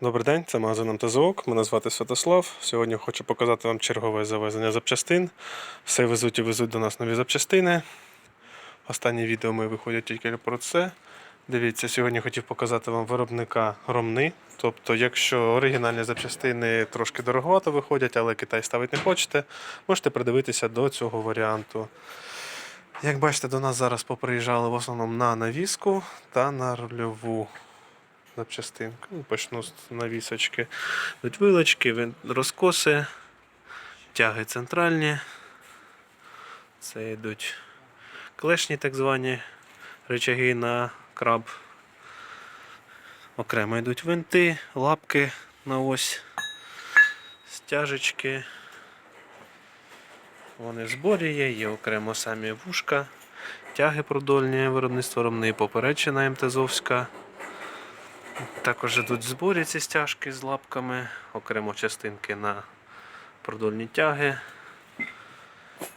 Добрий день, це магазин МТЗОК. Мене звати Святослав. Сьогодні хочу показати вам чергове завезення запчастин. Все везуть і везуть до нас нові запчастини. Останні відео ми виходять тільки про це. Дивіться, сьогодні хотів показати вам виробника Ромни. Тобто, якщо оригінальні запчастини трошки дороговато виходять, але Китай ставити не хочете, можете придивитися до цього варіанту. Як бачите, до нас зараз поприїжджали в основному на навіску та на рульову запчастинку. Ну, Почну з навісочки. Йдуть вилочки, розкоси, тяги центральні. Це йдуть клешні так звані речаги на краб. Окремо йдуть винти, лапки на ось, стяжечки. Вони в зборі є, є окремо самі вушка, тяги продольні, виробництво ромни, поперечина МТЗовська. Також йдуть зборі ці стяжки з лапками, окремо частинки на продольні тяги.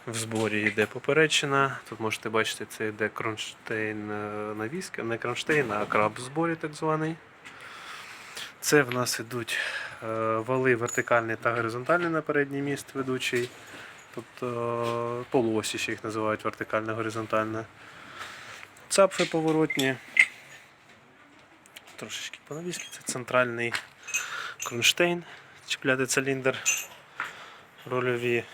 В зборі йде поперечина. Тут можете бачити, це йде кронштейн е, навіска, не кронштейн, а краб в зборі так званий. Це в нас йдуть е, вали вертикальний та горизонтальний на передній міст ведучий. Тобто е, полуосі ще їх називають вертикальне горизонтальне. Цапфи поворотні. Трошечки по навіски. Це центральний кронштейн. Чіпляти циліндр. Рольові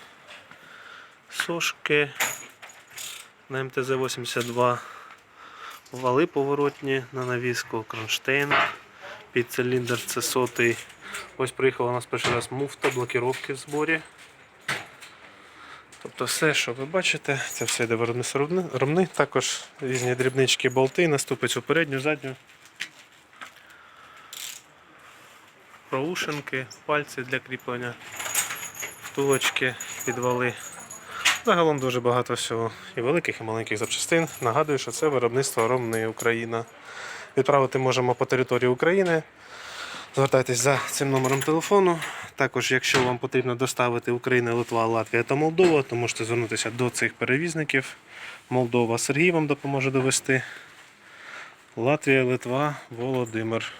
сошки на МТЗ-82. Вали поворотні на навіску, кронштейн. Під циліндр це сотий. Ось приїхала у нас перший раз муфта, блокіровки в зборі. Тобто все, що ви бачите, це все йде виробництво ромни-. Також різні дрібнички, болти, наступицю передню, задню. Проушинки, пальці для кріплення, втулочки, підвали. Загалом дуже багато всього і великих, і маленьких запчастин. Нагадую, що це виробництво Ромни Україна. Відправити можемо по території України. Звертайтесь за цим номером телефону. Також, якщо вам потрібно доставити Україна, Литва, Латвія та Молдова, то можете звернутися до цих перевізників. Молдова Сергій вам допоможе довести. Латвія, Литва, Володимир.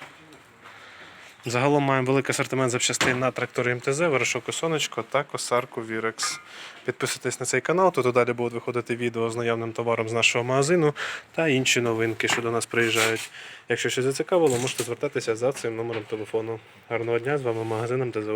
Загалом маємо великий асортимент запчастин на трактори МТЗ, Ворошоку Сонечко та косарку Вірекс. Підписуйтесь на цей канал, тут далі будуть виходити відео з наявним товаром з нашого магазину та інші новинки, що до нас приїжджають. Якщо щось зацікавило, можете звертатися за цим номером телефону. Гарного дня, з вами магазин МТЗ.